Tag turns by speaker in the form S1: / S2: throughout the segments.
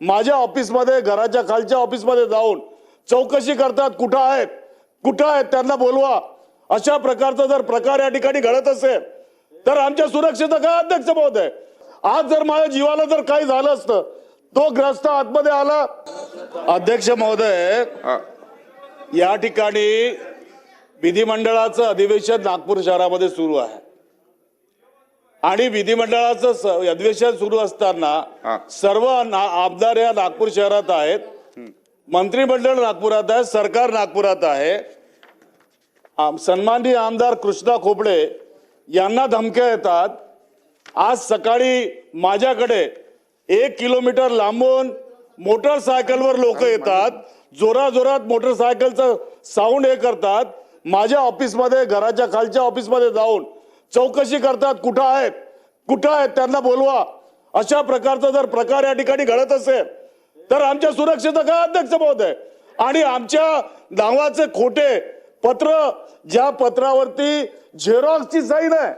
S1: माझ्या ऑफिसमध्ये घराच्या खालच्या ऑफिसमध्ये जाऊन चौकशी करतात कुठं आहेत? कुठं आहेत? त्यांना बोलवा. अशा प्रकारचा जर प्रकार या ठिकाणी घडत असेल तर आमच्या सुरक्षेचं काय अध्यक्ष महोदय आज जर माझ्या जीवाला जर काही झालं असतं तो ग्रस्त आतमध्ये आला. अध्यक्ष महोदय या ठिकाणी विधिमंडळाचं अधिवेशन नागपूर शहरामध्ये सुरू आहे. आणि विधिमंडळाचं स- अधिवेशन सुरू असताना सर्व ना- आमदार या नागपूर शहरात आहेत. मंत्रिमंडळ नागपुरात आहे सरकार नागपुरात आहे. आम- सन्माननीय आमदार कृष्णा खोपडे यांना धमक्या येतात. आज सकाळी माझ्याकडे एक किलोमीटर लांबून मोटरसायकलवर लोक येतात. जोराजोरात मोटरसायकलचं साऊंड हे करतात. माझ्या ऑफिसमध्ये घराच्या खालच्या ऑफिसमध्ये जाऊन चौकशी करतात कुठं आहेत? कुठं आहेत? त्यांना बोलवा. अशा प्रकारचा जर प्रकार या ठिकाणी घडत असेल तर आमच्या सुरक्षेचं काय अध्यक्ष महोदय? आणि आमच्या नावाचे खोटे पत्र ज्या पत्रावरती झेरॉक्सची साईन आहे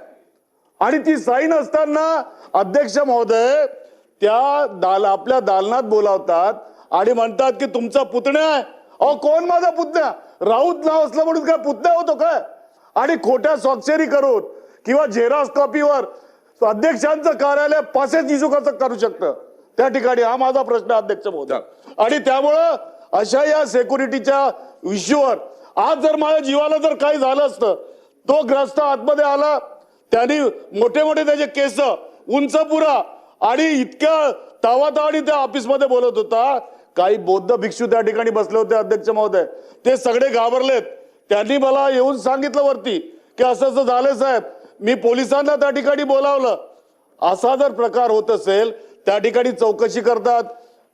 S1: आणि ती साईन असताना अध्यक्ष महोदय त्या दाल आपल्या दालनात बोलावतात आणि म्हणतात की तुमचा पुतण्या आहे. अहो कोण माझा पुतण्या? राऊत नाव असलं म्हणून काय पुतण्या होतो काय? आणि खोट्या स्वाक्षरी करून किंवा झेरॉक्स कॉपीवर अध्यक्षांचं कार्यालय पासेच इशू कसं करू शकतं. त्या ठिकाणी हा माझा प्रश्न अध्यक्ष होता आणि त्यामुळं अशा या सेक्युरिटीच्या इश्यूवर आज जर माझ्या जीवाला जर काही झालं असतं तो ग्रस्त आतमध्ये आला त्यांनी मोठे मोठे त्याचे केस उंच पुरा आणि इतक्या तावातावाडी त्या ऑफिसमध्ये बोलत होता. काही बौद्ध भिक्षू त्या ठिकाणी बसले होते अध्यक्ष महोदय. ते सगळे घाबरलेत. त्यांनी मला येऊन सांगितलं वरती की असं असं झालं साहेब. मी पोलिसांना त्या ठिकाणी बोलावलं. असा जर प्रकार होत असेल त्या ठिकाणी चौकशी करतात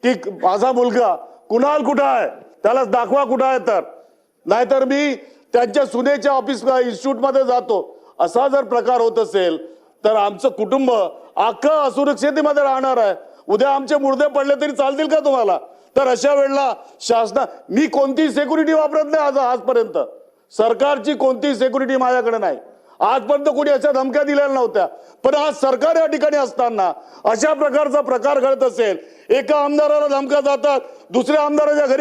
S1: की माझा मुलगा कुणाल कुठं आहे? त्याला दाखवा कुठं आहे तर. नाहीतर मी त्यांच्या सुनेच्या ऑफिस इन्स्टिट्यूटमध्ये जातो. असा जर प्रकार होत असेल तर आमचं कुटुंब अख्खं असुरक्षितेमध्ये राहणार आहे. उद्या आमचे मुर्दे पडले तरी चालतील का तुम्हाला? तर अशा वेळेला शासना मी कोणतीही सेक्युरिटी वापरत नाही आज आजपर्यंत. सरकारची कोणतीही सेक्युरिटी माझ्याकडे नाही. आजपर्यंत कोणी अशा धमक्या दिलेल्या नव्हत्या. पण आज सरकार या ठिकाणी असताना अशा प्रकारचा प्रकार घडत असेल एका आमदाराला धमक्या जातात दुसऱ्या आमदाराच्या घरी